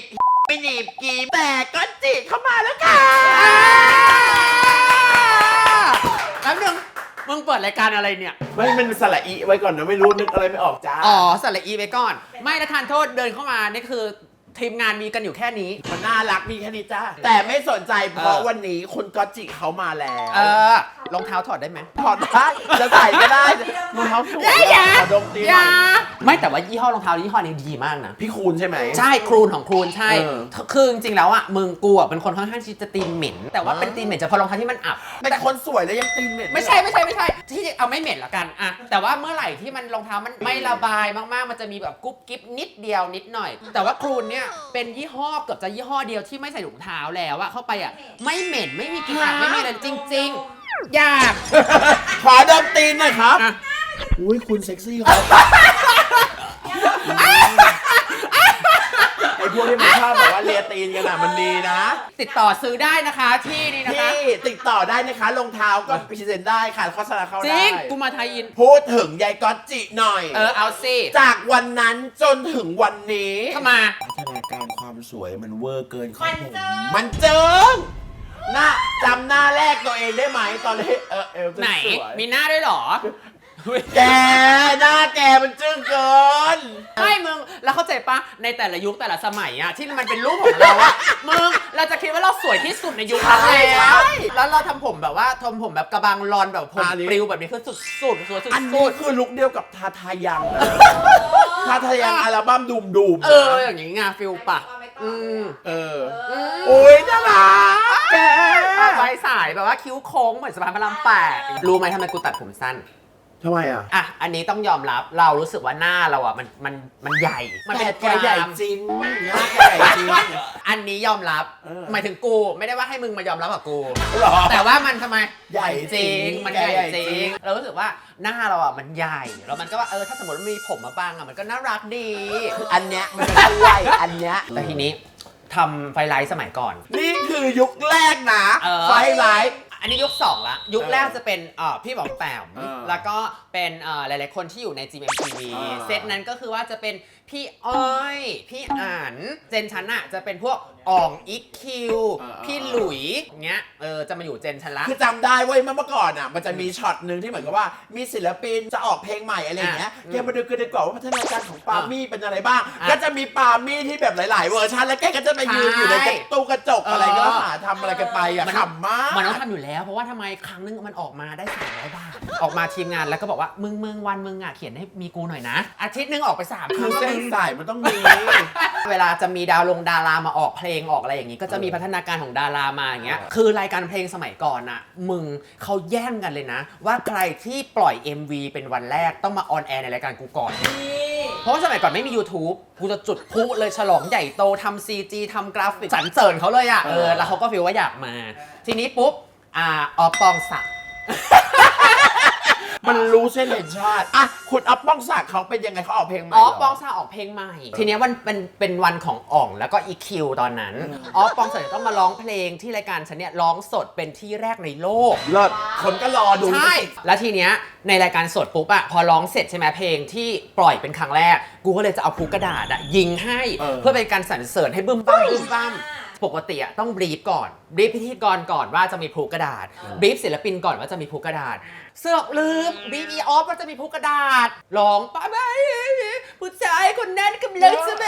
บไม่หนีบกีบแต่ก็จิเข้ามาแล้วค่ะแป๊บนึงมึงเปิดรายการอะไรเนี่ย ไม่มันสละอีไว้ก่อนนะไม่รู้นึกอะไรไม่ออกจ้า อ๋อสระอีไปก่อน ไม่นะทานโทษเดินเข้ามานี่คือ ทีมงานมีกันอยู่แค่นี้ มันน่ารักมีแค่นี้จ้าแต่ไม่สนใจเพราะเออวันนี้คุณก็จิเขามาแล้ว เออรองเท้าถอดได้ไหมถอดได้จะใส่ก็ได้รองเท้าสวยอย่าขอดมตีหอน่ย่าอยไม่แต่ว่ายี่ห้อรองเท้ายี่ห้อนี้ดีมากนะ พี่คูณใช่ไหม ใช่ครูนของครูนใช่เออคือจริงๆแล้วอะมึงกูอะเป็นคนค่อนข้างที่จะตีนเหม็น แต่ว่าเป็นตีนเหม็นเฉพาะรองเท้าที่มันอับเป็นคนสวยแล้วยังตีนเหม็น ไม่ใช่ไม่ใช่ไม่ใช่ที่เอาไม่เหม็นละกันอะแต่ว่าเมื่อไหร่ที่มันรองเท้ามันไม่ระบายมากๆ มันจะมีแบบกุ๊บกิ๊บนิดเดียวนิดหน่อย แต่ว่าครูนเนี่ยเป็นยี่ห้อเกือบจะยี่ห้อเดียวที่ไม่ใส่ถุงเท้าแล้วอะเข้าไปอะไม่เหม็นไม่มีกลิ่นอับไม่มีอะไรจริง ๆ อยาก ขอดมตีนหน่อยครับอะอุ้ยคุณเซ็กซี่ครับ อพวกที่มันชอบแบบว่าเลียตีนกันอะมันดีนะติดต่อซื้อได้นะคะที่นี่นะคะ ที่ติดต่อได้นะคะรองเท้าก็พรีเซนต์ได้ค่ะโฆษณาเข้าจได้ริงกูมาไทยอิน พูดถึงยายก๊อตจิหน่อย เออเอาสิจากวันนั้นจนถึงวันนี้ เข้ามา พัฒนาการความสวยมันเวอร์เกินครับมันผมเจิงมันเจิงหน้าจำหน้าแรกตัวเองได้ไหมตอนที่เออเอลจะไหน สวยมีหน้าด้วยเหรอ แกหน้าแกมันจึ้งเกิน ไม่มึงแล้วเข้าใจปะในแต่ละยุคแต่ละสมัยอะที่มันเป็นรูปของเราอะมึงเราจะคิดว่าเราสวยที่สุดในยุคนั้นใช่แล้วใช่แล้วเราทำผมแบบว่าทำผมแบบกระบังรอนแบบผมอันนี้ ปลิวแบบนี้คือสุดสุดๆคือสุดอันสุนี้ดคือลุคเดียวกับทาทายังนะทาทายังอัลบั้มดูมดูมเอออย่างนี้ไงฟิลปะอืมเอออืมโอ้ยน่ารักแกไว้สายแบบว่าคิ้วโค้งเหมือนสะพานพระรามแปดรู้ไหมทำไมกูตัดผมสั้น ทำไมอะ อะ อันนี้ต้องยอมรับเรารู้สึกว่าหน้าเราอะมันมันมันใหญ่ มันเป็นแกใหญ่กรามจริงหน้าแกใหญ่จริง อันนี้ยอมรับเออหมายถึงกูไม่ได้ว่าให้มึงมายอมรับกับกูหรอแต่ว่ามันทำไมใหญ่จริง มันใหญ่ใหญ่จจริริง ง เรารู้สึกว่าหน้าเราอะมันใหญ่แล้วมันก็ว่าเออถ้าสมมติมันมีผมมาบ้างอะมันก็น่ารักดี อันเนี้ยมันจะช่วยอันเนี้ยแต่ทีนี้ทำไฟไลท์สมัยก่อน นี่คือยุคแรกนะ เออ ไฟไลท์ อันนี้ยุคสองละยุคแรกจะเป็นเอ่อพี่บอมแปมเออแล้วก็เป็นเอ่อหลายๆคนที่อยู่ใน GMTV เออเซตนั้นก็คือว่าจะเป็นพี่อ้อย พี่อ่านเจนชั้นอะจะเป็นพวกอ่องอีคคิวเออพี่หลุยเงี้ยเออจะมาอยู่เจนชั้นละ คือจำได้เว้ยเมื่อก่อนอะ มันจะมีช็อตหนึ่งที่เหมือนกับว่ามีศิลปินจะออกเพลงใหม่อะไรอย่างเงี้ยอะแกมาดูกันดีกว่าว่าพัฒนาการของปาล์มี่เป็นอะไรบ้าง อะก็จะมีปาล์มี่ที่แบบหลาย ๆ เวอร์ชันแล้วแกก็จะไปยืนอยู่ในใช่ตู้กระจกอะไรเออก็หาทำอะไรกันไปอะมัน ขำมาก มันต้องทำอยู่แล้ว เพราะว่าทำไมครั้งนึงมันออกมาได้300บาท ออกมาทีมงานแล้วก็บอกว่ามึงมึงวันมึงอะเขียนให้มีกูหน่อยนะ อาทิตย์นึงออกไป3คคืรั้อง เส้นสายมันต้องมี เวลาจะมีดาวลงดารามาออกเพลงออกอะไรอย่างนี้ ก็จะมีพัฒนาการของดารามาอย่างเงี้ย เออ คือรายการเพลงสมัยก่อนน่ะ มึงเขาแย่งกันเลยนะ ว่าใครที่ปล่อย MV เป็นวันแรกต้องมาออนแอร์ในรายการกูก่อน เพราะว่าสมัยก่อนไม่มี YouTube กูจะจุดพลุเลยฉลองใหญ่โตทำ CG ทำกราฟิกสรรเสริญเขาเลยอะเออแล้วเขาก็ฟีลว่าอยากมา ทีนี้ปุ๊บ อ่าออปองศักดิ์ มันรู้เส้นเห็นชาติอะคุณอัพป้องศักดิ์เขาเป็นยังไงเขาออกเพลงใหม่อ๋อเหร ปองศักดิ์ออกเพลงใหม่ ทีเนี้ยวันเป็นเป็นวันของอ่องแล้วก็อีคิวตอนนั้นอ๋อปองศักดิ์จะต้องมาร้องเพลงที่รายการฉันเนี่ยร้องสดเป็นที่แรกในโลก เลิศคนก็รอดู ใช่ แล้วทีเนี้ยในรายการสดปุ๊บอะพอร้องเสร็จใช่ไหมเพลงที่ปล่อยเป็นครั้งแรก กูก็เลยจะเอาภูกระดาษอะยิงให้เพื่อเป็นการสรรเสริญให้บึ้มบ้ามบึ้มบ้าม ปกติอะต้องบรีฟก่อนบรีฟพิธีกรก่อนว่าจะมีภูกระดาษบรีฟศิลปินก่อนว่าจะมีภูกระดาษ เสือกลืมบรีฟอีออฟว่าจะมีภูกระดาษร้องป้าไปผู้ชายคนนั้นกำลังจะแบ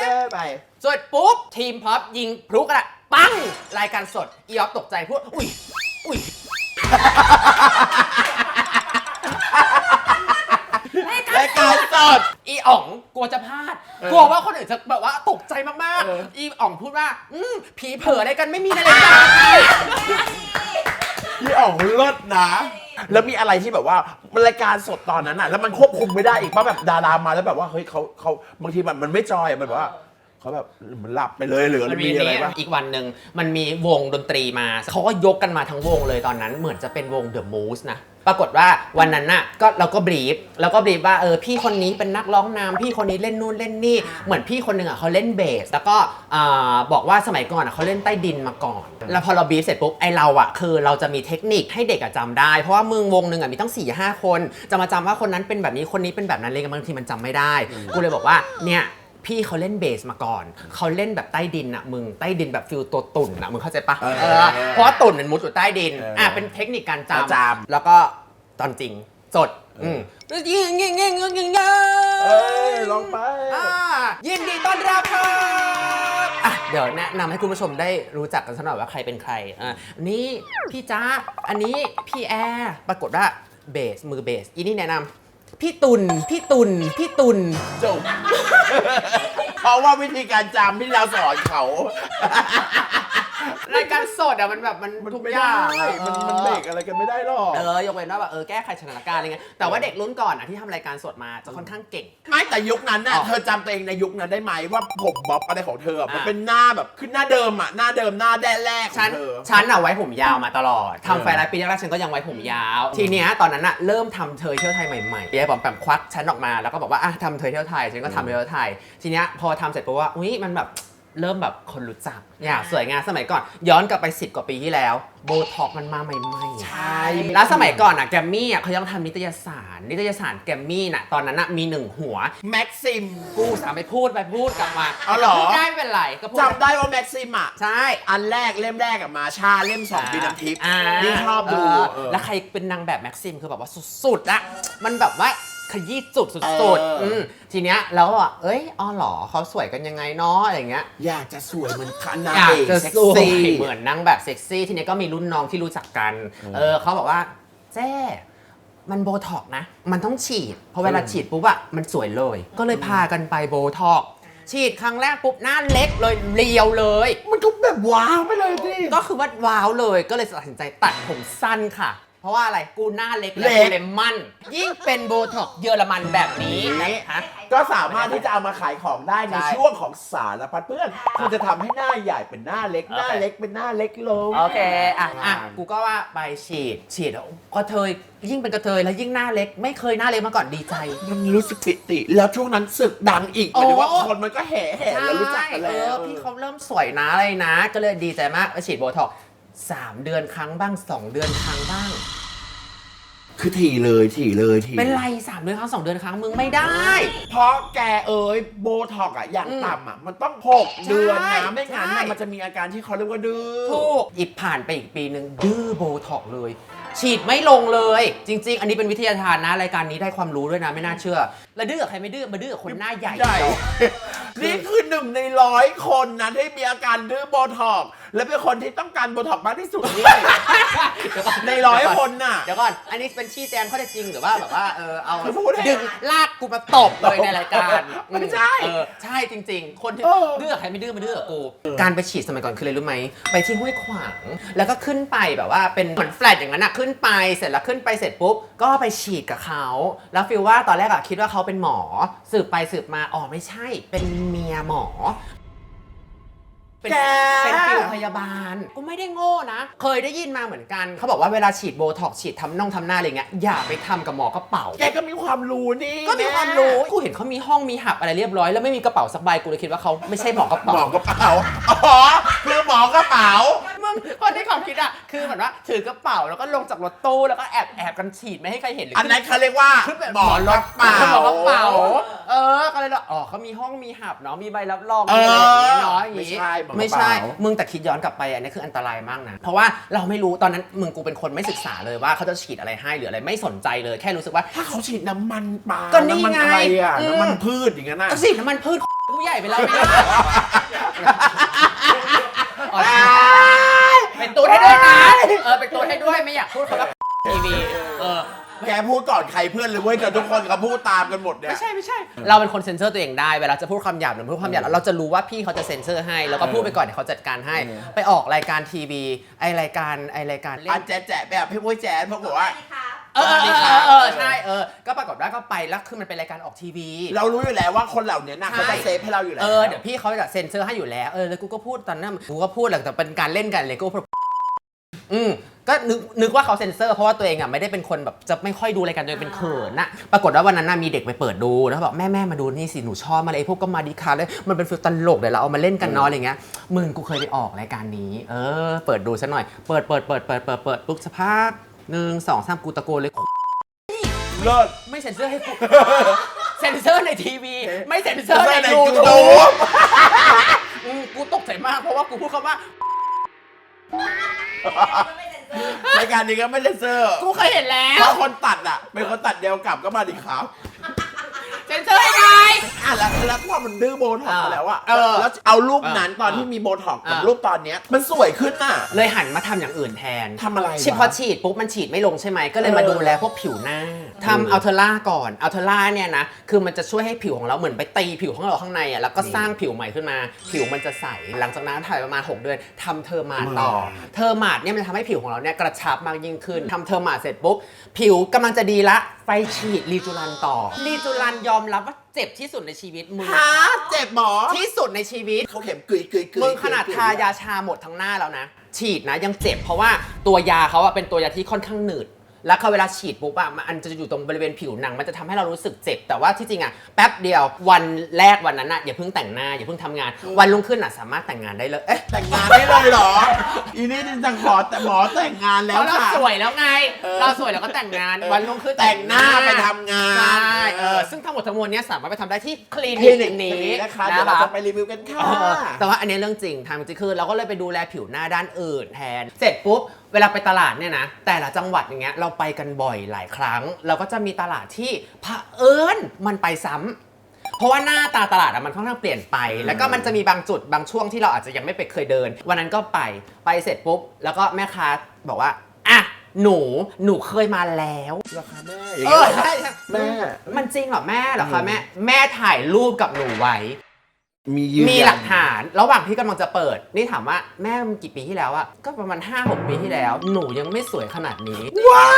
เออไปสดปุ๊บทีมพ็อปยิงพลุกระดาษปังรายการสดอีออฟตกใจพูดอุ้ยอุ้ย รายการสด อีอ๋องกลัวจะพลาด เออกลัวว่าคนอื่นจะแบบว่าตกใจมากเออ ๆ อีอ๋องพูดว่า อืมผีเผลออะไรกันไม่มีในรายการพี่อ๋องเลิศนะ แล้วมีอะไรที่แบบว่ามันรายการสดตอนนั้นอะแล้วมันควบคุมไม่ได้อีกป่ะแบบดารามาแล้วแบบว่าเฮ้ยเขาเขาบางทีมันมันไม่จอยอะมันแบบว่าเขาแบบเหมันหลับไปเลยหรือมันมีมีอะไรนี้ป่ะ อีกวันหนึ่งมันมีวงดนตรีมาเขาก็ยกกันมาทั้งวงเลยตอนนั้นเหมือนจะเป็นวง The Moose นะ ปรากฏว่าวันนั้นน่ะก็เราก็บรีฟแล้วก็บรีฟว่าเออพี่คนนี้เป็นนักร้องนำพี่คนนี้เล่นนู่นเล่นนี่ เหมือนพี่คนหนึ่งอะเขาเล่นเบส แล้วก็อ่าบอกว่าสมัยก่อนอะเขาเล่นใต้ดินมาก่อน แล้วพอเราบรีฟเสร็จปุ๊บไอเราอะคือเราจะมีเทคนิคให้เด็กอะจำได้ เพราะว่ามึงวงหนึ่งอะมีตั้ง4ี่ห้าคน จะมาจำว่าคนนั้นเป็นแบบนี้คนนี้เป็นแบบนั้นเลยบางทีมันจำไม่ได้ กูเลยบอกว่าเนี่ย พี่เขาเล่นเบสมาก่อน เขาเล่นแบบใต้ดินอะมึงใต้ดินแบบฟิลตัวตุ่นอะมึงเข้าใจปะเออเออเพราะว่าตุ่นมันมุดอยู่ใต้ดินเอออ่อะเป็นเทคนิคการจการจำำแล้วก็ตอนจริงสดอืมยิงยิงยิงยิงยิงยิเอ้ยลองไป อ่ายินดีต้อนรับครับอะเดี๋ยวแนะนำให้คุณผู้ชมได้รู้จักกันสักหน่อยว่าใครเป็นใครอะนี่พี่จ้าอันนี้พี่แอร์ปรากฏว่าเบสมือเบสอีนี่แนะนำ พี่ตุนพี่ตุนพี่ตุนจบ เพราะว่าวิธีการจำที่เราสอนเขา รายการสดอะมันแบบมันมันทุกไม่อได้ย่างมันมันเบรกอะไรกันไม่ได้หรอก เออยกเว้นว่าแบบเออแก้ไขสถานการณ์อะไรเงี้ยแต่ว่าเด็กรุ่นก่อนอะที่ทำรายการสดมาจะค่อนข้างเก่ง ไม่แต่ยุคนั้นน่ะอ๋อเธอจำตัวเองในยุคนั้นได้ไหมว่าผมบ๊อบอะไรของเธออะมันอะ เป็นหน้าแบบขึ้นหน้าเดิมอะหน้าเดิมหน้าแด้แรกขอฉันงเธอ ฉันอะไว้ผมยาวมาตลอดเออทำไฟล์ปีแรกๆฉันก็ยังไว้ผมยาว ทีเนี้ยตอนนั้นอะเริ่มทำเธอเที่ยวไทยใหม่ๆยายปอมแปมควักฉันออกมาแล้วก็บอกว่าอะทำเธอเที่ยวไทยฉันก็ทำเธอเที่ยวไทย ทีเนี้ยพอทำเสร็จปุ๊บว่าอุ้ยมันแบบ เริ่มแบบคนรู้จักอยากสวยงามสมัยก่อน ย้อนกลับไป 10 กว่าปีที่แล้วโบท็อกมันมาใหม่ๆใช่ แล้วสมัยก่อนอะแกรมมี่อะเขายังทำนิตยสาร นิตยสารแกรมมี่น่ะตอนนั้นอะมีหนึ่งหัว แม็กซิม กูสามไปพูดไปพูดกลับมาเอาเหรอ พูดได้ไม่เป็นไรก็พูดจำได้ว่าแม็กซิมอะ ใช่ อันแรกเล่มแรกอะมาชาเล่มสองปีน้ำทิพย์อ่านี่ชอบดูเเออ แล้วใครเป็นนางแบบแม็กซิมคือแบบว่าสุดๆอะมันแบบว่า ขยี้จุดสุดเออๆอืมทีเนี้ยแล้วอะเอ้ยอ๋อเหรอเขาสวยกันยังไงเนาะอะไรเงี้ย อยากจะสวยเหมือนคณะอยากเอกจะเซ็กสวยซี่เหมือนนางแบบเซ็กซี่ ทีเนี้ยก็มีรุ่นน้องที่รู้จักกัน เออเขาบอกว่าเจ้มันโบท็อกซ์นะ มันต้องฉีด เพราะเวลาฉีดปุ๊บอะมันสวยเลย ก็เลยพากันไปโบท็อกซ์ฉีดครั้งแรกปุ๊บหน้าเล็กเลยเรียวเลย มันก็แบบว้าวไปเลยดิก็คือว่าว้าวเลยก็เลยตัดสินใจตัดผมสั้นค่ะ เพราะว่าอะไรกูหน้าเล็กเล็และกกูเลมมั่นยิ่งเป็นโบท็อกซ์เยอรมันแบบนี้นะคะ ก็สามารถที่จะเอามาขายของได้ในใช่ ช่วงของสารพัดเพื่อนคุณจะทำให้หน้าใหญ่เป็นหน้าเล็ก หน้าโอเคเล็กเป็นหน้าเล็กลง โอเค อะ อะ กูก็ว่าไปฉีด ฉีดแล้วกระเทย ยิ่งเป็นกระเทยแล้วยิ่งหน้าเล็ก ไม่เคยหน้าเล็กมาก่อนดีใจ มันรู้สึกปิติ แล้วช่วงนั้นศึกดังอีกหมายถึงว่าโอ้ คนมันก็แห่แห่แล้วรู้จักกันเอแล้อวพี่เขาเริ่มสวยนะอะไรนะ ก็เลยดีใจมากไปฉีดโบท็อกซ์ สามเดือนครั้งบ้างสองเดือนครั้งบ้าง คือถี่เลยถี่เลยถี่เป็นไรสามเดือนครั้งสองเดือนครั้งมึงไม่ได้ เพราะแกเอ๋ยโบท็อกอะอย่างอืมต่ำอะมันต้องหกเดือนใช่นะไม่งั้นใช่ น่ะมันจะมีอาการที่เขาเรียกว่าดื้อถูกอีกผ่านไปอีกปีหนึ่งดื้อโบท็อกซ์เลย ฉีดไม่ลงเลย จริง ๆ อันนี้เป็นวิทยาทานนะ รายการนี้ได้ความรู้ด้วยนะไม่น่าเชื่อ แล้วดื้อกับใครไม่ดื้อมาดื้อกับคนหน้าใหญ่ ใหญ่ นี่คือหนึ่งในร้อยคนนะที่มีอาการดื้อโบท็อกซ์และเป็นคนที่ต้องการโบท็อกซ์มากที่สุดด้วยเดี๋ยวก่ในร้อยคนน่ะ เดี๋ยวก่อน อันนี้เป็นชี้แจงข้อเท็จจริงหรือว่าแบบว่าเออเอาคือพูดให้ดึงลากกูมาตบเลยในรายการไม่ใช่เออใช่จริง ๆ คนที่เออ ดื้อกับใครไม่ดื้อมาดื้อกับกู การไปฉีดสมัยก่อนคืออะไรรู้ไหมไปที่ห้วยขวาง แล้วก็ขึ้นไปแบบว่าเป็นเหมือนแฟลตอย่างนั้นอะขึ้นไปเสร็จแล้วขึ้นไปเสร็จปุ๊บก็ไปฉีดกับเขาแล้วฟิลว่าตอนแรกอะคิดว่าเขาเป็นหมอสืบไปสืบมาอ๋อไม่ใช่ เป็นเมียหมอ เป็นแก เป็นฟิลพยาบาล ก็ไม่ได้โง่นะ เคยได้ยินมาเหมือนกัน เขาบอกว่าเวลาฉีดโบท็อกซ์ฉีดทำน่องทำหน้าอะไรเงี้ยอย่าไปทำกับหมอกระเป๋า แกก็มีความรู้นี่ก็มีความรู้ กูเห็นเขามีห้องมีหับอะไรเรียบร้อย แล้วไม่มีกระเป๋าสักใบกูเลยคิดว่าเขาไม่ใช่หมอกระหมเป๋า อกระเป๋า อ๋อ คือหมอกระเป๋ามึง คนที่เขาคิดอะคือเหมือนว่าถือกระเป๋าแล้วก็ลงจากรถตู้แล้วก็แอบแอบกันฉีดไม่ให้ใครเห็นหรืออันนั้นเขาเรียกว่าขึ้นแบบหมอรถเป๋าหมอกระเป๋าเออ ก็เลยว่าอ๋อเขามีห้องมีหับเนาะ มีใบรับรองเอมีออะไรอย่างเงี้ยเนาะอย่างไม่งี้ใช่หมอกระเป๋าไม่ใช่ มึงแต่คิดย้อนกลับไปอันนี้คืออันตรายมากนะ เพราะว่าเราไม่รู้ตอนนั้นมึงกูเป็นคนไม่ศึกษาเลยว่าเขาจะฉีดอะไรให้หรืออะไรไม่สนใจเลย แค่รู้สึกว่า ถ้าเขาฉีดน้ำมันปลาก็นี่ำมัไงอะไรอะอืม น้ำมันพืชอย่างนั้นน่ะ ก็สิน้ำมันพืช กูใหญ่ไปแล้วไม่ได้อ๋อ เป็นตัวให้ด้วยนะเออเป็นตัวให้ด้วยไม่อยากพูดคำว่าทีวีเออ แกพูดก่อนใครเพื่อนเลยเว้ยแต่ทุกคนเขาพูดตามกันหมดเนี่ย ไม่ใช่ไม่ใช่ เราเป็นคนเซ็นเซอร์ตัวเองได้เวลาจะพูดคำหยาบหรือพูดคำหยาบเราจะรู้ว่าพี่เขาจะเซ็นเซอร์ให้แล้วก็พูดไปก่อนเดี๋ยวเขาจัดการให้เออไปออกรายการทีวีไอรายการไอรายการเล่อันนแจ๊ะแจ๊ะแบบพี่ปุ้ยแจ๊ดเพราะบอกว่า เออเออสวัสดีเอครัอบเออใช่เออก็ปรากฏว่าก็ไปแล้วคือมันเป็นรายการออกทีวี เรารู้อยู่แล้วว่าคนเหล่านี้น่ะใช่เขาจะเซฟให้เราอยู่แล้ว เออ เดี๋ยวพี่เขาจะเซ็นเซอร์ให้อยู่แล้ว เออ แล้วกูก็พูดตอนนั้น กูก็พูดแหละแต่เป็นการเล่นกันเลยกูพูด อืมก็นึกนึกว่าเขาเซ็นเซอร์เพราะว่าตัวเองอะไม่ได้เป็นคนแบบจะไม่ค่อยดูรายการตัวเองเป็นเขินน่ะปรากฏว่าวันนั้นน่ะมีเด็กไปเปิดดูแล้วบอกแม่แม่มาดูนี่สิหนูชอบมาเลยไอ้พวกก็มาดีคาเลยมันเป็นฟิลตลกเดี๋ยวเราเอามาเล่นกันเนาะอะไรเงี้ยมึงกูเคยไปออกรายการนี้เออเปิดดูซะหน่อยเปิดเปิดเปิดเปิดเปิดเปิดปุ๊บสักพักหนึ่งสองสามกูตะโกนเลย เลิศ ไม่เซ็นเซอร์ให้กู เซนเซอร์ในทีวี ไม่เซนเซอร์ในในยูยูทูทูบบกูตกใจมากเพราะว่ากูพูดคำว่า รายการนี้ก็ไม่ได้เซอร์กูเคยเห็นแล้เพว ราะคนตัดอะ เป็นคนตัดเดียวกลับก็มาดิครับเซนเซอร์ยังไงอะแล้วแล้วพอมันดื้อโบท็อกซ์ไปแล้วอะเออแล้วเอารูปนั้นเออตอนที่มีโบท็อกซ์กับเออ รูปตอนเนี้ยมันสวยขึ้นน่ะเลยหันมาทำอย่างอื่นแทนทำอะไรวะ ฉีดพอฉีดปุ๊บมันฉีดไม่ลงใช่ไหมก็เลยมาเออ ดูแลพวกผิวหน้าทำอัลเทอร่าก่อนอัลเทอร่าเนี่ยนะคือมันจะช่วยให้ผิวของเราเหมือนไปตีผิวของเราข้างในอะแล้วก็สร้างผิวใหม่ขึ้นมา ผิวมันจะใสหลังจากนั้นถ่ายประมาณ 6 เดือนทำเทอร์มาดต่อ เทอร์มาดเนี่ยมันจะทำให้ผิวของเราเนี่ยกระชับมากยิ่งขึ้นทำเทอร์มาดเสร็จปุ๊บผิวกำลังจะดีละไปฉีดรีจูรันต่อ รีจูรันยอมรับว่าเจ็บที่สุดในชีวิตมึงฮะเจ็บหมอที่สุดในชีวิต เขาเข็มกึยกึยกึยมึงขนาดทายาชาหมดทั้งหน้าแล้วนะ ฉีดนะยังเจ็บเพราะว่าตัวยาเขาอะเป็นตัวยาที่ค่อนข้างหนืด แล้วเขาเวลาฉีดปุ๊บอะมันจะอยู่ตรงบริเวณผิวหนัง มันจะทำให้เรารู้สึกเจ็บ แต่ว่าที่จริงอะแป๊บเดียววันแรกวันนั้นอะอย่าเพิ่งแต่งหน้าอย่าเพิ่งทำงาน วันรุ่งขึ้นอะสามารถแต่งงานได้เลย เอ๊ะแต่งงานได้เลยเหรอ อีนี่จริงจังขอแต่หมอแต่งงานเพแล้วราะเราค่ะ สวยแล้วไง เออ เราสวยแล้วก็แต่งงานเออวันรุ่งขึ้นแต่งหน้าไปทำง ซึ่งทั้งหมดทั้งมวลเนี้ยสามารถไปทำได้ที่คลิคลินินิกกนี้นี้นะคะ เดี๋ยวเราจะไปรีวิวกันค่ะ เออแต่ว่าอันนี้เรื่องจริงทางจริงคือเราก็เลยไปดูแลผิวหน้าด้านอื่นแทน เสร็จปุ๊บ เวลาไปตลาดเนี่ยนะ แต่ละจังหวัดอย่างเงี้ยเราไปกันบ่อยหลายครั้ง เราก็จะมีตลาดที่เผอิญมันไปซ้ำเพราะว่าหน้าตาตลาดอะมันค่อนข้างเปลี่ยนไป แล้วก็มันจะมีบางจุดบางช่วงที่เราอาจจะยังไม่ไปเคยเดิน วันนั้นก็ไปไปเสร็จปุ๊บ แล้วก็แม่ค้าบอกว่าอะ หนูหนูเคยมาแล้วราคาแม่อย่างเอเงี้อยใช่ใช่แม่ มันจริงเหรอแม่เหรอคะอืมแม่แม่ถ่ายรูปกับหนูไว้ มียืนมียันหลักฐาน ระหว่างที่กำลังจะเปิด นี่ถามว่าแม่มันกี่ปีที่แล้วอะก็ประมาณ 5-6 ปีที่แล้ว หนูยังไม่สวยขนาดนี้ ว้า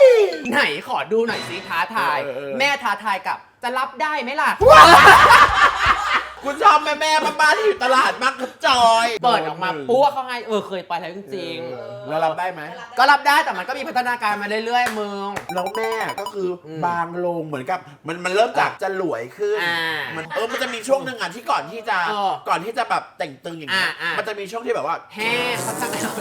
ยไหนขอดูหน่อยสิท้าทายเออเออแม่ท้าทายกับจะรับได้ไหมล่ะ กูชอบแม่แม่ๆบ้านๆที่อยู่ตลาดมากกระจอย เปิดออกมาปุ๊บเขาให้เออเคยไปแล้วจริงเออแล้วรับได้ไหม ๆ ก็รับได้แต่มันก็มีพัฒนาการมาเรื่อยๆมึง แล้วแม่ก็คืออมบางลงเหมือนกับ มันมันเริ่มจากจะหลวยขึ้นอ่ามัมันเออมันจะมีช่วงหนึ่งอะที่ก่อนที่จะเออก่อนที่จะแบบแต่งตึงอย่างเงี้ยอ่าอ่ามั มันจะมีช่วงที่แบบว่า แห้งพัฒนาการ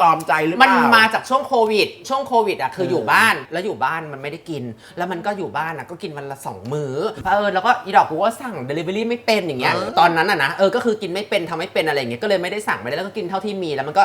ตอมใจหรือเปมันล่า มาจากช่วงโควิด ช่วงโควิดอะคือเออออยู่บ้านแล้วอยู่บ้านมันไม่ได้กิน แล้วมันก็อยู่บ้านอะก็กินวันละสองมื้อเออแล้วก็อีดอกกูก็สั่ง Delivery ไม่เป็นอย่างเงี้ยเออ ตอนนั้นอะนะเออก็คือกินไม่เป็นทำไม่เป็นอะไรอย่างเงี้ยก็เลยไม่ได้สั่งไปแล้วก็กินเท่าที่มีแล้วมันก็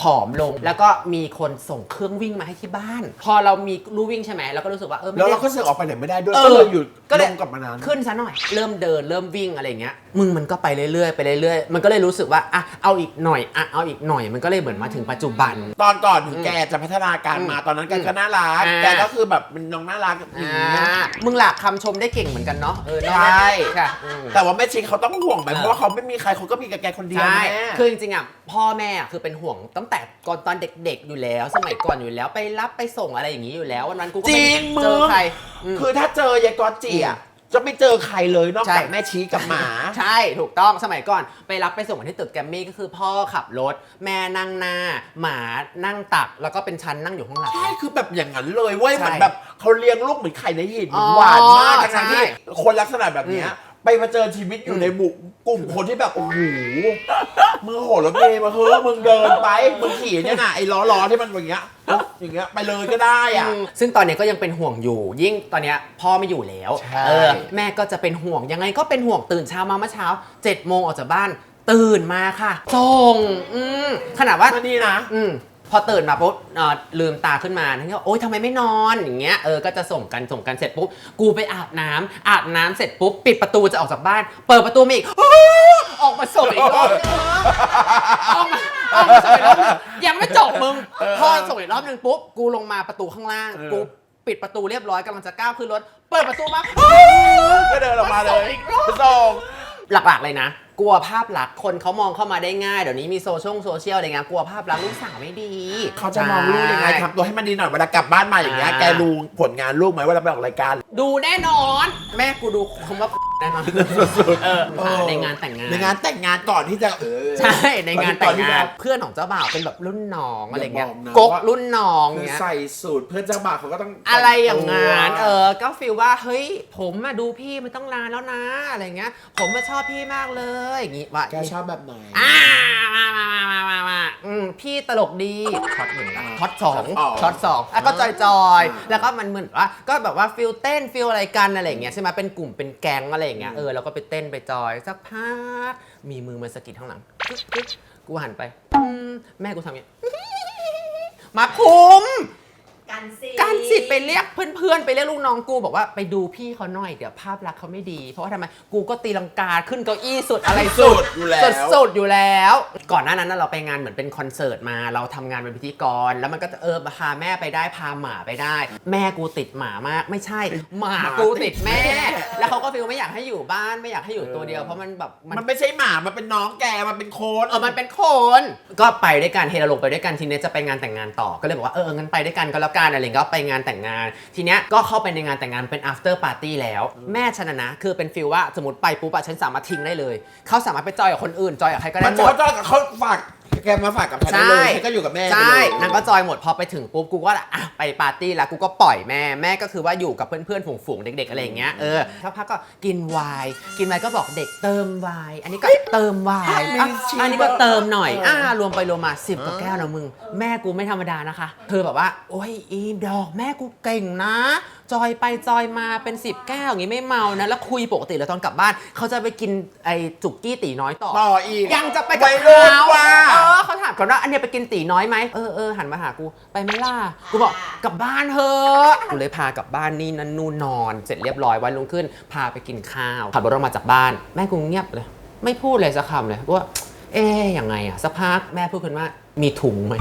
ผอมลง แล้วก็มีคนส่งเครื่องวิ่งมาให้ที่บ้าน พอเรามีลู่วิ่งใช่ไหมเราก็รู้สึกว่าเออไม่แล้วได้ เราก็เสือกออกไปไหนไม่ได้ด้วย เออก็เลยหยุดก็เลย ลงกลับมานาน ขึ้นซะหน่อย เริ่มเดินเริ่มวิ่งอะไรอย่างเงี้ย มึงมันก็ไปเรื่อยๆไปเรื่อยๆมันก็เลยรู้สึกว่าอะเอาอีกหน่อยอะเอาอีกหน่อยมันก็เลยเหมือนมาถึงปัจจุบัน ตอนก่อนถึงอืมแกจะพัฒนาการมาอืมตอนนั้นแกอืมก็น่ารักอ่า แกก็คือแบบเป็นน้องน่ารักอย่างอ่เงี้ยามึงหลากคำชมได้เก่งเหมือนกันเนาะเออน้องใช่ ค่ะอืม แต่ว่าแม่ชิคเขาต้องห่วงไหมเออเพราะว่าเขาไม่มีใครเขาก็มีกับแกคนเดียวใช่ แม่ คือจริงๆอะพ่อแม่อะคือเป็นห่วงตั้งแต่ก่อนตอนเด็กๆอยู่แล้ว สมัยก่อนอยู่แล้วไปรับไปส่งอะไรอย่างนี้อยู่แล้ววันนั้นกูก็จริไม่งมึง เจอใครอืม คือถ้าเจอยายกอตจีอะ จะไม่เจอใครเลยนอกใช่จากแม่ชีกับหมา ใช่ถูกต้องสมัยก่อนไปรับไปส่งกันที่ตึกแกรมมี่ก็คือพ่อขับรถ แม่นั่งหน้า หมานั่งตัก แล้วก็เป็นชั้นนั่งอยู่ข้างหลัง ใช่คือแบบอย่างนั้นเลยเว้ยใช่เหมือนแบบเขาเลี้ยงลูกเหมือนไข่ในหินอ๋อหวานมากทั้งใช่ๆที่คนลักษณะแบบเนี้ยอืม ไปมาเจอชีวิตอยู่ในหมู่กลุ่มคนที่แบบโอ้โหมึงโหดรถเมย์มาเฮ้ยมึงเดินไปมึงขี่เนี่ยนะไอ้ล้อๆที่มันอย่างเงี้ยอย่างเงี้ยไปเลยก็ได้อะอืมซึ่งตอนนี้ก็ยังเป็นห่วงอยู่ ยิ่งตอนเนี้ยพ่อไม่อยู่แล้วใช่ เออแม่ก็จะเป็นห่วงยังไงก็เป็นห่วงตื่นเช้ามาเมื่อเช้า7จ็ดโมงออกจากบ้าน ตื่นมาค่ะส่งอืมขนาดว่าก็นี่นะ อืม พอตื่นมาปุ๊บเอ่อลืมตาขึ้นมาทั้งที่ว่าโอ๊ยทำไมไม่นอนอย่างเงี้ยเออก็จะส่งกันส่งกันเสร็จปุ๊บกูไปอาบน้ำอาบน้ำเสร็จปุ๊บปิดประตูจะออกจากบ้าน เปิดประตูมาอีกออกมาส่งอีกรอบนึงออกมาออกมาส่งอีกรอบนึงยังไม่จบมึงพอส่งอีกรอบนึงปุ๊บกูลงมาประตูข้างล่างเออกูปิดประตูเรียบร้อยกำลังจะก้าวขึ้นรถ เปิดประตูมาก็เดินออกมาเลส่งยอีกรอบส่งหลักๆเลยนะกลัวภาพลักษณ์คนเขามองเข้ามาได้ง่ายเดี๋ยวนี้มีโซเชียลโซเชียลอะไรเงี้ยกลัวภาพลักษณ์ลูกสาวไม่ดี เขาจะมองลูกยังไงทำตัวให้มันดีหน่อยเวลากลับบ้านมาอย่างเงี้ยอ่า แกดูผลงานลูกไหมเวลาไปออกรายการ ดูแน่นอน แม่กูดูคำว่า แน่นอนเออในงานแต่งงาน ในงานแต่งงานก่อนที่จะเออ ใช่ ในงานแต่งงานก่อนที่จะเพื่อนของเจ้าบ่าวเป็นแบบรุ่นน้องอะไรเงี้ยอย่าบอกนะกกว่า รุ่นน้องคือเงี้ย ใส่สูตรเพื่อนเจ้าบ่าวเขาก็ต้องอะไรอย่างงั้นแต่เอตัวอก็ฟีลว่าเฮ้ยผมมาดูพี่มันต้องนานแล้วนะอะไรเงี้ย ผมมาชอบพี่มากเลยอย่างงี้ว่าแกชอบแบบไหน อ่ามามามามามามาอืมพี่ตลกดีช็อตหนึ่งละช็อตสองอ๋อช็อตสองอะก็จอยจอยๆ แล้วก็มันเหมือนว่าก็แบบว่าฟิลเต้นฟิลอะไรกันอะไรอย่างเงี้ยใช่ไหมเป็นกลุ่มเป็นแก๊งอะไรอย่างเงี้ยเออแล้วก็ไปเต้นไปจอยสักพักมีมือมาสะกิดข้างหลังกึ๊กกึ๊กกูหันไปอืมแม่กูทำอย่างเงี้ยมาคุม กันสิการสิทธิ์ไปเรียกเพื่อนๆ ไปเรียกลูกน้องกูบอกว่าไปดูพี่เขาหน่อยเดี๋ยวภาพลักษณ์เขาไม่ดี เพราะว่าทำไมกูก็ตีลังกาขึ้นเก้าอี้สุดอะไรสุดอยู่แล้ว สุดสุดอยู่แล้ว ก่อนหน้านั้นน่ะเราไปงานเหมือนเป็นคอนเสิร์ตมาเราทำงานเป็นพิธีกร แล้วมันก็จะเออพาแม่ไปได้พาหมาไปได้ แม่กูติดหมามากไม่ใช่ หมากูติดแม่ แล้วเขาก็ฟีลไม่อยากให้อยู่บ้านไม่อยากให้อยู่ตัวเดียวเพราะมันแบบมัน มันไม่ใช่หมา มันเป็นน้องแก มันเป็นโคนเออ มันเป็นคน ก็ไปด้วยกัน เฮเราลงไปด้วยกัน ทีเนี้ยจะไปงานแต่งงานต่อ ก็เลยบอกว่า เออเอองั้นไปด้วยกันก็แล้วกันอะไรอย่างเงี้ยก็ไปงานแต่งงาน ทีเนี้ยก็เข้าไปในงานแต่งงานเป็น after party แล้ว แม่ฉันนะนะคือเป็นฟิลว่าสมมติไปปุ๊บอะฉันสามารถทิ้งได้เลย เขาสามารถไปจอยกับคนอื่นจอยกับใครก็ได้มันหมเขาดจะเขาฝาก แกมาฝากกับฉันได้เลยฉันก็อยู่กับแม่ไปใช่เลยนางก็จอยหมดพอไปถึงปุ๊บกูก็อะไปปาร์ตี้แล้วกูก็ปล่อยแม่แม่ก็คือว่าอยู่กับเพื่อนๆฝูงๆเด็ก ๆ อะไรอย่างเงี้ยเออสักพักก็กินไวน์กินไวน์ก็บอกเด็กเติมไวน์อันนี้ก็เติมไวน์อะอันนี้ก็เติมหน่อยอ่ารวมไปรวมมาสิบกว่าแก้วนะมึง แม่กูไม่ธรรมดานะคะเธอแบบว่า โอ้ยอีดอกแม่กูเก่งนะจอยไปจอยมาเป็น 10แก้วอย่างงี้ไม่เมานะ แล้วคุยปกติแล้วตอนกลับบ้าน เขาจะไปกินไอ้จุกกี้ตีน้อยต่อ ต่ออีก ยังจะไปกับวัยรุ่นเขาว่ะเออเขาถามก่อนว่าอันเนี้ยไปกินตีน้อยไหมเออเออหันมาหากูไปไหมล่ะกูบอกกลับบ้านเถอะกูเลยพากลับบ้านนี่นั่นนู่นนอน เสร็จเรียบร้อยวันรุ่งขึ้น พาไปกินข้าวขับรถออกมาจากบ้าน แม่กูเงียบเลย ไม่พูดเลยสักคำเลยกูว่าเอ๊ยยังไงอะสักพักแม่พูดขึ้นว่ามีถุงไหม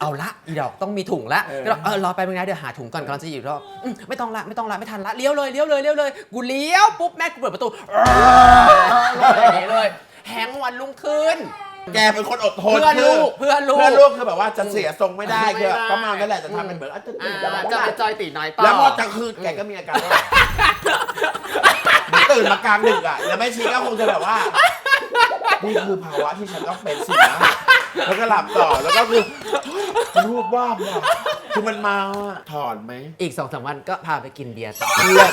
เอาละอีดอกต้องมีถุงละเออก็บอกเออรอไปมึงนะเดี๋ยวหาถุงก่อนกำลังจะหยิบรอบอืมไม่ต้องละไม่ต้องละไม่ทันละเลี้ยวเลยเลี้ยวเลยเลี้ยวเลยกูเลี้ยวปุ๊บแม่กูเปิดประตูเลยเลยแหงวันรุ่งขึ้น แกเป็นคนอดทนเพื่อนลูกคืเพื่อนลูกเพื่อนลูกคือแบบว่าจะเสียทรงไม่ได้ไม่คือได้ประมาณนั่นแหละจะทำเป็นเหมือนอะจะอ่าจะบอกจะว่าไปจอยตีน้อยต่อแล้วพอกลางคืนแกก็มีอาการว่าเหมือน ตื่นมากลางดึกอะ แล้วแม่ชีก็คงจะแบบว่า นี่คือภาวะที่ฉันต้องเป็นสินะ แล้วก็หลับต่อ แล้วก็คือรูปว่าบว่ะคือมันเมาอะถอนไหมอีกสองสามวันก็พาไปกินเบียร์ต่อเพื่อน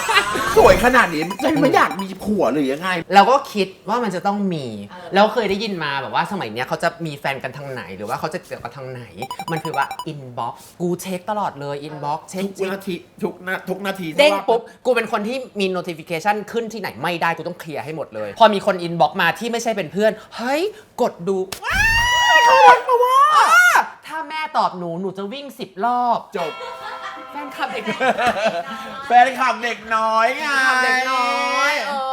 สวยขนาดนี้มันจะไม่อยากมีผัวหรือยังไง เราก็คิดว่ามันจะต้องมีแล้วเคยได้ยินมาแบบว่าสมัยเนี้ยเขาจะมีแฟนกันทางไหนหรือว่าเขาจะเกิดมาทางไหน มันคือว่า inbox กูเช็คตลอดเลย inbox เช็คทุกนาทีทุกนาทุกนาทีเด้งปุ๊บ กูเป็นคนที่มี notification ขึ้นที่ไหนไม่ได้กูต้องเคลียร์ให้หมดเลย พอมีคน inbox มาที่ไม่ใช่เป็นเพื่อน เฮ้ย กดดูว้ายเขารักมาว่าถ้าแม่ตอบหนูหนูจะวิ่ง10รอบ จบ แฟนคลับเด็กแฟนคลับเด็กน้อยไงเด็กน้อยเออ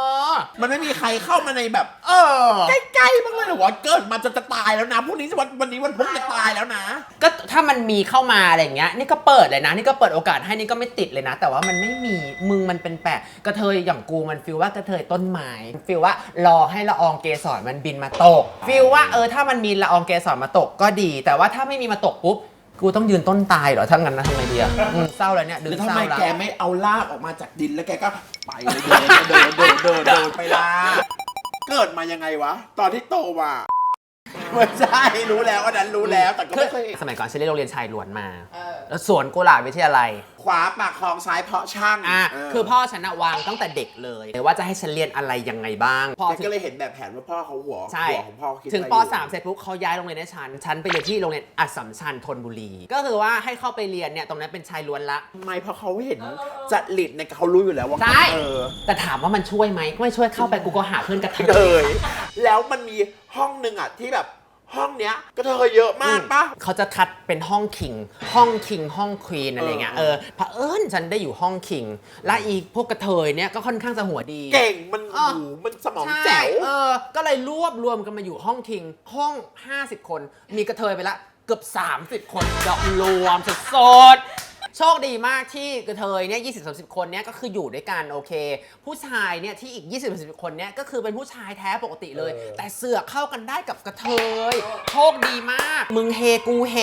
มันไม่มีใครเข้ามาในแบบ เออใกล้ๆบ้างเลยเหรอวะเกิดมาจะจะตายแล้วนะพรุ่งนี้วันวันนี้วันพุธจะตายแล้วนะ ก็ถ้ามันมีเข้ามาอะไรอย่างเงี้ยนี่ก็เปิดเลยนะ นี่ก็เปิดโอกาสให้นี่ก็ไม่ติดเลยนะ แต่ว่ามันไม่มีมึงมันเป็นแปะกระเทยอย่างกูมันฟีลว่ากระเทยต้นไม้ฟีลว่ารอให้ละอองเกสรมันบินมาตกฟีลว่าเออถ้ามันมีละอองเกสรมาตกก็ดี แต่ว่าถ้าไม่มีมาตกปุ๊บ กูต้องยืนต้นตายเหรอถ้างั้นนะทำไงดีอะอืมเศร้าแล้วเนี่ยดึงแล้วเศทำร้าไมแล้ว แกไม่เอาลากออกมาจากดินแล้วแกก็ไปเลยเดินเดินเดินเดินเดินไปลาเกิดมายังไงวะ ตอนที่โตมา ไม่ใช่รู้แล้วอันนั้นรู้แล้วแต่ก็คือไม่เคยสมัยก่อนฉันเรียนโรงเรียนชายล้วนมาเออแล้วสวนกุหลาบวิทยาลัย ขวาปากคลองซ้ายเพาะช่างอะเคือพ่อฉันอะวางตั้งแต่เด็กเลยว่าจะให้ฉันเรียนอะไรยังไงบ้างพอแกถึงก็เลยเห็นแบบแผนว่าพ่อเขาหัวใช่หัวของพ่อคิดถึงอะไรปอยู่ .3 เสร็จปุ๊บเขาย้ายโรงเรียนให้ฉันฉันไปเรียนที่โรงเรียนอัสสัมชัญธนบุรี ก็คือว่าให้เข้าไปเรียนเนี่ยตรงนั้นเป็นชายล้วนละทำไมเพราะเขาเห็นจริตในเขารู้อยู่แล้วว่าใช่เออแต่ถามว่ามันช่วยไหมไม่ช่วยเข้าไปกูก็หาเพื่อนกระเทเลยยแล้วมันมีห้องหนึ่งอะที่แบบ ห้องเนี้ยก็เธอเยอะมากปะ เขาจะคัดเป็นห้องคิง ห้องคิง ห้องควีนอะไรเงี้ยเอเอออเผอิญฉันได้อยู่ห้องคิง และอีพวกกระเทยเนี่ยก็ค่อนข้างจะหัวดี เก่ง มันอะหูมันสมองใช่แจ๋ว เออ ก็เลยรวบรวมกันมาอยู่ห้องคิง ห้อง 50 คน มีกระเทยไปละ เกือบ 30 คนเดอกรวมสดๆ โชคดีมากที่กระเทยเนี่ย20 30คนเนี่ยก็คืออยู่ด้วยกันโอเค ผู้ชายเนี่ยที่อีก20 30คนเนี่ยก็คือเป็นผู้ชายแท้ปกติเลยเออแต่เสือกเข้ากันได้กับกระเทย โชคดีมาก มึงเฮกูเฮ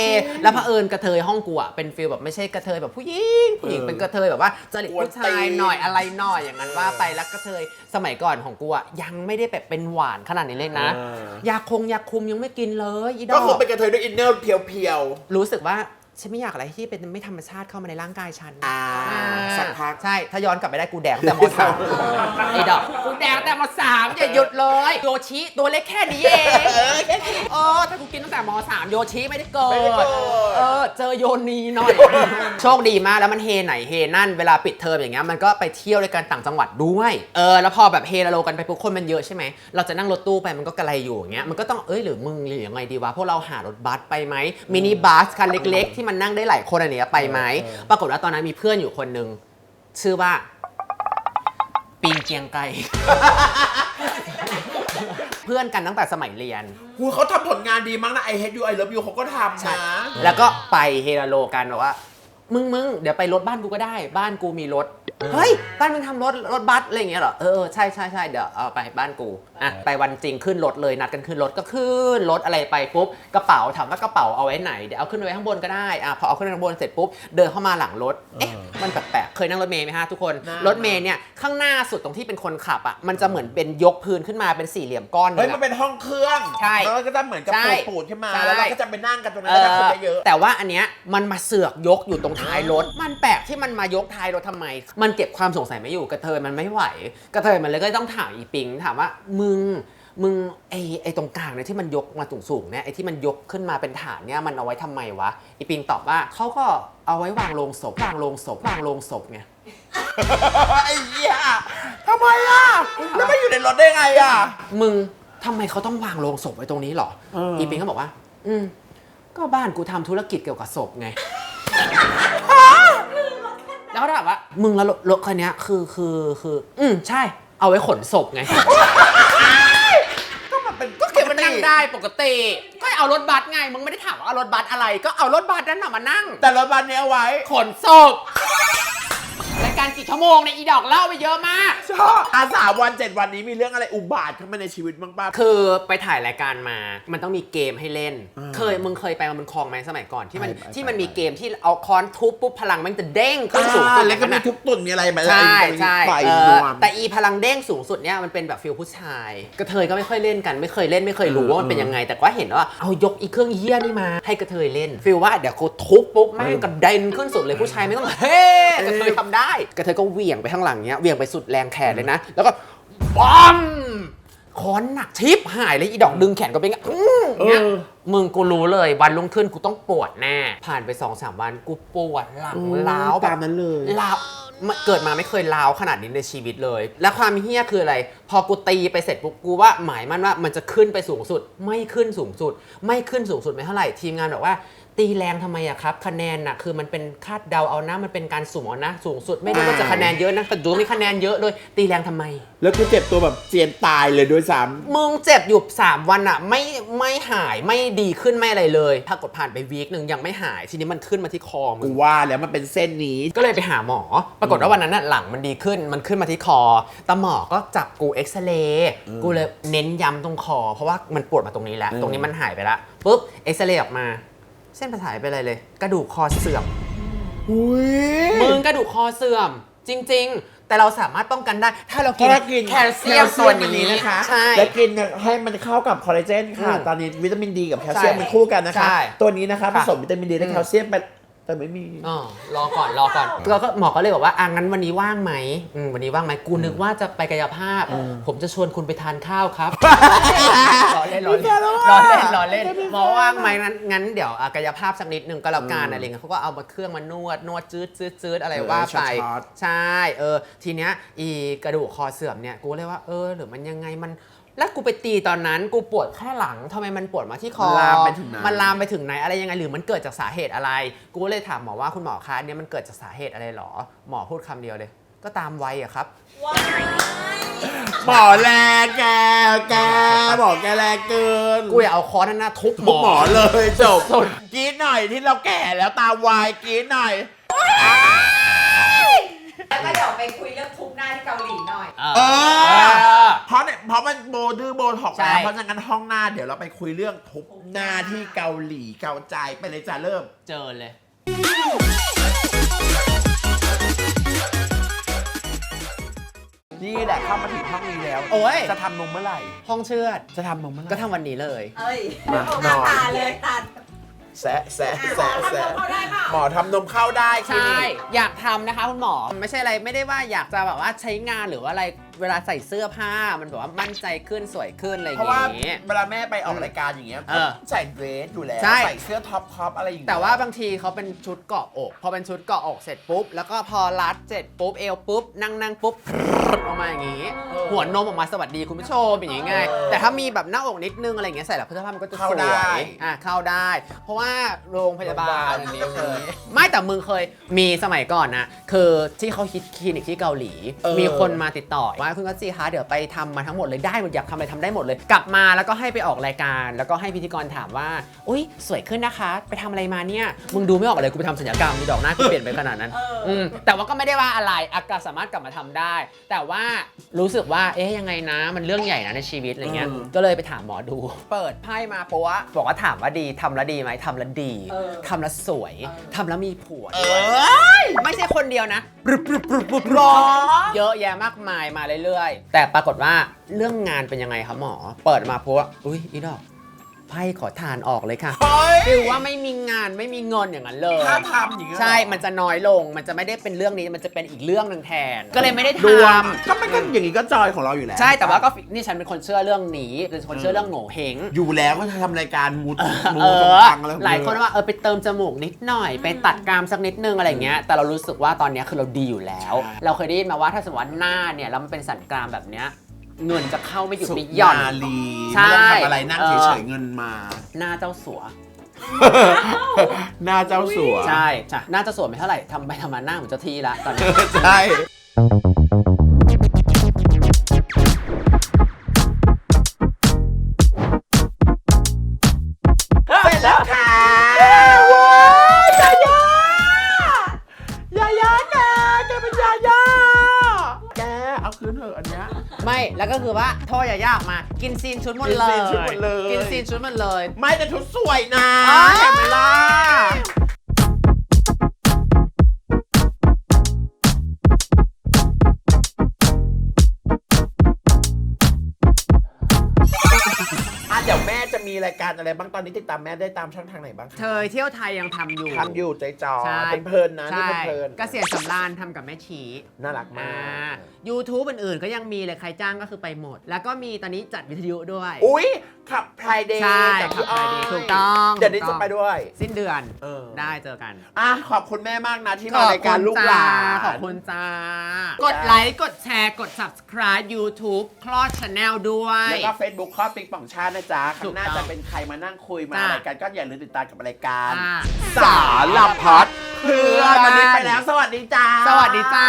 แล้วเผอิญกระเทยห้องกูอะเป็นฟิลแบบไม่ใช่กระเทยแบบผู้หญิงผู้หญิงเป็นกระเทยแบบว่าจริตผู้ชายหน่อยอะไรหน่อยอย่างนั้นว่าไปแล้วกระเทยสมัยก่อนของกูอะยังไม่ได้แบบเป็นหวานขนาดนี้เลยนะเออยาคงยาคุมยังไม่กินเลยอีดก็อคือกเป็นกระเทยด้วยอินเนอร์เพียวรู้สึกว่า ฉันไม่อยากอะไรที่เป็นไม่ธรรมชาติเข้ามาในร่างกายฉันๆอ่าสักพัก ใช่ ถ้าย้อนกลับไปได้กูแดงแต่มสามไอ้ดอกกูแดงแต่มสามอย่าหยุดเลยโยชิตัวเล็กแค่นี้เองเออแค่นี้เอออถ้ากูกินตั้งแต่ม .3 โยชิไม่ได้เกิไม่ได้เกิดดเออเจอโยนีหน่อย โชคดีมากแล้วมันเฮไหนเฮนั่นเวลาปิดเทอมอย่างเงี้ยมันก็ไปเที่ยวด้วยกันต่างจังหวัดด้วยเออแล้วพอแบบเฮละโลกันไปปุ๊บคนมันเยอะใช่ไหมเราจะนั่งรถตู้ไปมันก็กระไรอยู่อย่างเงี้ยมันก็ต้องเอ้ยหรือมึงหรือยังไงดีวะพวกเราหารถบัสไปไหมมินิบัสคันเล็ก ๆที่มันนั่งได้หลายคนอันเนี้ยไปไหมปรากฏว่าตอนนั้นมีเพื่อนอยู่คนหนึ่งชื่อว่า ปิงเกียงไกเพื่อนกันตั้งแต่สมัยเรียนหูเขาทำผลงานดีมากนะ I hate you I love you เขาก็ทำนะ แล้วก็ไปเฮลโลกันบอกว่า มึงมึงเดี๋ยวไปรถบ้านกูก็ได้ บ้านกูมีรถ เฮ้ย บ้านมึงทำรถรถบัสอะไรอย่างเงี้ยเหรอ เออเออใช่ใช่ใช่เดี๋ยวเอาไปบ้านกู อะไปวันจริงขึ้นรถเลยนัดกันขึ้นรถก็ขึ้นรถอะไรไปปุ๊บกระเป๋าถามว่ากระเป๋าเอาไว้ไหนเดี๋ยวเอาขึ้นไว้ข้างบนก็ได้อะพอเอาขึ้นไปข้างบนเสร็จปุ๊บเดินเข้ามาหลังรถเอ๊ะมันแปลกๆเคยนั่งรถเมล์ไหมฮะทุกคนรถเมล์เนี่ยข้างหน้าสุดตรงที่เป็นคนขับอะมันจะเหมือนเป็นยกพื้นขึ้นมาเป็นสี่เหลี่ยมก้อนหนึเฮ้ยงมันอะเป็นห้องเครื่องใช่แล้วก็จะเหมือนกับใช่ปูดปูดขึ้นมาใช่แล้วเราก็จะไปนั่งกันตรงนั้นเอแล้วก็คนอจะเยอะแต่ว่าอันเนี้ยมันมาเสือกยกอยู่ตรงท้ายรถ มันแปลกที่มันมายกท้ายรถทำไม มันเก็บความสงสัยไม่อยู่กระเทยมันไม่ไหวกระเทยมันเลยก็ต้องถามอีปิงถามว่ามึง มึงไอไอตรงกลางเนี่ยที่มันยกมาสูงๆเนี่ยไอที่มันยกขึ้นมาเป็นฐานเนี่ยมันเอาไว้ทำไมวะอีปิงตอบว่าเขาก็เอาไว้วางโลงศพวางโลงศพวางโลงศพไงไอ้เหี้ยทำไมอะแล้วมาอยู่ในรถได้ไงอะ มึงทำไมเขาต้องวางโลงศพไว้ตรงนี้หรอเอออีอีปิงเขาบอกว่า อืมก็บ้านกูทำธุรกิจเกี่ยวกับศพไงแล้วก็ถามว่า มึงแล้วรถรถคันเนี้ยคือคือคือ อืมใช่ เอาไว้ขนศพไง ได้ปกติ ก็เอารถบัสไง มึงไม่ได้ถามว่าเอารถบัสอะไร ก็เอารถบัสนั้นน่ะมานั่ง แต่รถบัสเนี้ยเอาไว้ ขนศพราย การกี่ชั่วโมงในยอีดอกเล่าไปเยอะมาก ชอบอาสามวันเจ็ดวันนี้มีเรื่องอะไรอุบาทเข้ามาในชีวิตบ้างป่ะคือไปถ่ายรายการมา มันต้องมีเกมให้เล่น อ่าเคยมึงเคยไปมันคลองไหมสมัยก่อนที่มันไปไปที่มันไปมีเกมที่เอาค้อนทุบปุ๊บพลังมันจะเด้งขึ้นสูงสุดแล้วก็อย่างมีนั้นทุน่ะกตุ่นมีอะไรมาใช่ใช่ไฟเอรอวม แต่อีพลังเด้งสูงสุดเนี่ยมันเป็นแบบฟิลผู้ชายกระเทยก็ไม่ค่อยเล่นกันไม่เคยเล่นไม่เคยรู้ว่ามันเป็นยังไง แต่ว่าเห็นว่าเอายกอีเครื่องเยี่ยนี่มา ให้กระเทยเล่นฟิลว่าเดี๋ยวกูทุบปุ๊บแม่งกระเด็นขึ้นสุดเลยผู้ชายไม่ต้องเฮ้กระเทยทำได้กระเทยก็เหวี่ยงไปข้างหลังเนี้ยเหวี่ยงไปสุดแรงแขนเลยนะ แล้วก็ปั๊มค้อนหนักทิพหายเลยอีดอกดึงแขนก็เป็นอย่างเงี้ยอื้ออย่างเงี้ยเออ มึงกูรู้เลยวันรุ่งขึ้นกูต้องปวดแน่ ผ่านไป2อสามวันกูปวดหลังล้าวแบบตามนั้นเลยลาว ไม่เกิดมาไม่เคยลาวขนาดนี้ในชีวิตเลย และความเฮี้ยคืออะไร พอกูตีไปเสร็จปุ๊บกูว่าหมายมันว่ามันจะขึ้นไปสูงสุด ไม่ขึ้นสูงสุด ไม่ขึ้นสูงสุดไม่เท่าไหร่ทีมงานบอกว่า ตีแรงทำไมอะครับ คะแนนน่ะคือมันเป็นคาดเดาเอานะมันเป็นการสุ่มเอานะ สูงสุดไม่ได้ว่าจะคะแนนเยอะนะแต่ดูมีคะแนนเยอะเลยตีแรงทำไม แล้วกูเจ็บตัวแบบเจียนตายเลยด้วยซ้มึงเจ็บอยู่3วันอะไม่ไม่หายไม่ดีขึ้นไม่อะไรเลยถ้ากดผ่านไปวีคหนึ่งยังไม่หายทีนี้มันขึ้นมาที่คอำมึกูงว่าแล้วมันเป็นเส้นนี้ก็เลยไปหาหมอปรากฏว่าวันนั้นน่ะหลังมันดีขึ้นมันขึ้นมาที่คอแต่หมอก็จับกูเอ็กซเรย์กูเลยเน้นย้ำตรงคอ เพราะว่ามันปวดมาตรงนี้แล้วอืมตรงนี้มันหายไปแล้วปุ๊บเอ็กซเรย์ออกมา เส้นประสาทหายไปอะไรเลย กระดูกคอเสื่อมอุ้ยมึงกระดูกคอเสื่อม จริง ๆ แต่เราสามารถป้องกันได้ ถ้าเรากินถ้ากินแคลเซียมตัวนี้นะคะใช่ และกินให้มันเข้ากับคอลลาเจนค่ะอืมตอนนี้วิตามินดีกับแคลเซียมใช่มันคู่กันนะคะใช่ตัวนี้นะคะผค่ะสมวิตามินดีและอืมแคลเซียมไป แต่ไม่มี อ๋อรอก่อนรอก่อนแล้วก็หมอก็เลยบอกว่าอะงั้นวันนี้ว่างไหมอืมวันนี้ว่างไหมกูนึกว่าจะไปกายภาพ ผมจะชวนคุณไปทานข้าวครับรอเล่นรอเล่นรอเล่นรอเล่นหมอว่างไหมงั้นงั้นเดี๋ยวอะกายภาพสักนิดนึงก็แล้วกันอะไรเงี้ยเขาก็เอามาเครื่องมานวดนวดจืดจืดจืดอะไรเออว่าไปช็อต ใช่เออทีเนี้ยอีกระดูกคอเสื่อมเนี่ยกูเลยว่าเออหรือมันยังไงมัน แล้วกูไปตีตอนนั้นกูปวดแค่หลังทำไมมันปวดมาที่คอมันลามไปถึงไหน มันลามไปถึงไหนอะไรยังไงหรือมันเกิดจากสาเหตุอะไร กูก็เลยถามหมอว่าคุณหมอคะอันเนี่ยมันเกิดจากสาเหตุอะไรหรอ หมอพูดคำเดียวเลย ก็ตามวัยอะครับ ว้ายหมอแรงแกแกบอกแกแรงเกินกูอยากเอาค้อนนั่นนะทุบหมทุกอหมอเลยจบสุด กรีดหน่อยที่เราแก่แล้วตาวายกรีดหน่อย แล้วก็เดี๋ยวไปคุยเรื่องทุบหน้าที่เกาหลีหน่อย เอเอออ เพราะเนี่ยเพราะมันโบดื้ อโบถอกใช่ แล้วเพราะฉะนั้นห้องหน้าเดี๋ยวเราไปคุยเรื่องทุบหน้าที่เกาหลีเกาใจไปเลยจ้าเริ่ม เจอเลย นี่แหละเข้ามาถึงห้องนี้แล้ว โอ้ยจะทำนมเมื่อไหร่ ห้องเชือด จะทำนมเมื่อไหร่ก็ทำวันนี้เลย เอ้ยมาเอานอนตาเลยตัดแซะแซะแซะแซะเขาได้เปล่าหมอทำนมเข้าได้คลิใช่ นิกอยากทำนะคะคุณหมอ ไม่ใช่อะไรไม่ได้ว่าอยากจะแบบว่าใช้งานหรือว่าอะไร เวลาใส่เสื้อผ้ามันแบบว่ามั่นใจขึ้นสวยขึ้นอะไรอเพย่าราะว่างเงี้ย เวลาแม่ไปออกรายการอย่างเงี้ยเออใส่เดรสอยู่แล้วใช่ ใส่เสื้อท็อปคอปอะไรอย่างเงี้ยแต่ว่าบางทีเขาเป็นชุดเกาะอก พอเป็นชุดเกาะอกเสร็จปุ๊บ แล้วก็พอรัดเสร็จปุ๊บเอวปุ๊บ นั่งนั่งปุ๊บออกมาอย่างงี้ หัวนมออกมาสวัสดีคุณผู้ชมอย่างงี้ไงแต่ถ้ามีแบบหน้าอกนิดนึงอะไรอย่างเงี้ยใส่แล้วเสื้อผ้ามันก็จะสวยอะเข้าได้ เพราะว่าโรงพยาบาลอันนี้เคยไม่แต่มึงเคยมีสมัยก่อนนะคือที่เขาคิดคลินิกที่เกาหลีมีคนมาติดต่อว่าคุณกัจจีคะเดี๋ยวไปทำมาทั้งหมดเลยได้หมดอยากทำอะไรทำได้หมดเลย กลับมาแล้วก็ให้ไปออกรายการ แล้วก็ให้พิธีกรถามว่าอุ้ยสวยขึ้นนะคะ ไปทำอะไรมาเนี่ยมึงดูไม่ออกเลยกูไปทำศัลยกรรมมีดอกหน้ากูเปลี่ยนไปขนาดนั้นอืมแต่ว่าก็ไม่ได้ว่าอะไรอากาสามารถกลับมาทำได้ แต่ว่ารู้สึกว่าเอ๊ะยังไงนะมันเรื่องใหญ่นะในชีวิตอะไรเงี้ยก็เลยไปถามหมอดู เปิดไพ่มาปัวบอกว่าถามว่าดีทำแล้วดีไหมทำแล้วดีเออทำแล้วสวยทำแล้วมีผัวเอด้วยอไม่ใช่คนเดียวนะปรึบปรึบปรึบปรึบรอเยอะแยะมากมายมาเรื่อยๆ แต่ปรากฏว่าเรื่องงานเป็นยังไงครับหมอ เปิดมาปัวอุ้ยอีดอก ไพ่ขอทานออกเลยค่ะเฮ้ยฟิลว่าไม่มีงานไม่มีเงินอย่างนั้นเลย ถ้าทำอย่างเงี้ยใช่ มันจะน้อยลง มันจะไม่ได้เป็นเรื่องนี้ มันจะเป็นอีกเรื่องหนึ่งแทน ก็เลยไม่ได้ดวงทำก็มันก็อย่างงี้ก็จอยของเราอยู่แล้วใช่ แต่ว่าก็นี่ฉันเป็นคนเชื่อเรื่องนี้เป็นคนเชื่อเรื่องโง่เฮงอยู่แล้วก็จะทำรายการมูมูเอตรงอกลางอะไรของหลายคนเธอ ว่าเออไปเติมจมูกนิดหน่อย ไปตัดกรามสักนิดนึงอะไรเงี้ย แต่เรารู้สึกว่าตอนเนี้ยคือเราดีอยู่แล้ว ใช่ เราเคยได้ยินมาว่าถ้าสมมติว่าหน้าเนี่ยแล้วมันเป็นสันกรามแบบเนี้ย เงินจะเข้าไม่หยุดสุไม่หย่อนนาลีใช่ไม่ต้องทำอะไรนั่งเออเฉยๆเงินมา หน้าเจ้าสัว หน้าเจ้าสัวใช่ใช่ หน้าเจ้าสัวไม่เท่าไหร่ทำไปทำมาหน้าเหมือนเจ้าที่ละตอนนี้ ใช่ ไม่ แล้วก็คือว่าโทษอย่ายากมา กินซีนชุดหมดเลย กินซีนชุดหมดเลย กินซีนชุดหมดเลย ไม่แต่ชุดสวยนะอ่าเห็นไหม รายการอะไรบ้างตอนนี้ติดตามแม่ได้ตามช่องทางไหนบ้างคะเธอเที่ยวไทยยังทำอยู่ ทำอยู่ใจจอใช่ เป็นเพลินนะนี่ใช่เป็นเพลินเกษียณสำราญทำกับแม่ชีน่ารักมาอ่าก YouTube อื่นๆ ก็ยังมีเลยใครจ้างก็คือไปหมด แล้วก็มีตอนนี้จัดวิทยุด้วย อุ้ย ขับไพรเดย์ใช่กับขับพี่อ้อย Friday ถูกต้องเดี๋ยวนี้ถูจะกต้องไปด้วย สิ้นเดือนเออ ได้เจอกันอะขอบคุณแม่มากนะที่มารายการลูกหลาน ขอบคุณจ้า กดไลค์ กดแชร์ กด subscribe YouTube คลอด Channel ด้วย แล้วก็ Facebook ครอบปิงป่องชาตินะจ๊ะถูข้างกหน้าต้องจะเป็นใครมานั่งคุยมาจ้ะรายการก็อย่าลืมติดตามกับรายการ อ่า สารพัดเพื่อนวันนี้ไปแล้ว สวัสดีจ้า สวัสดีจ้า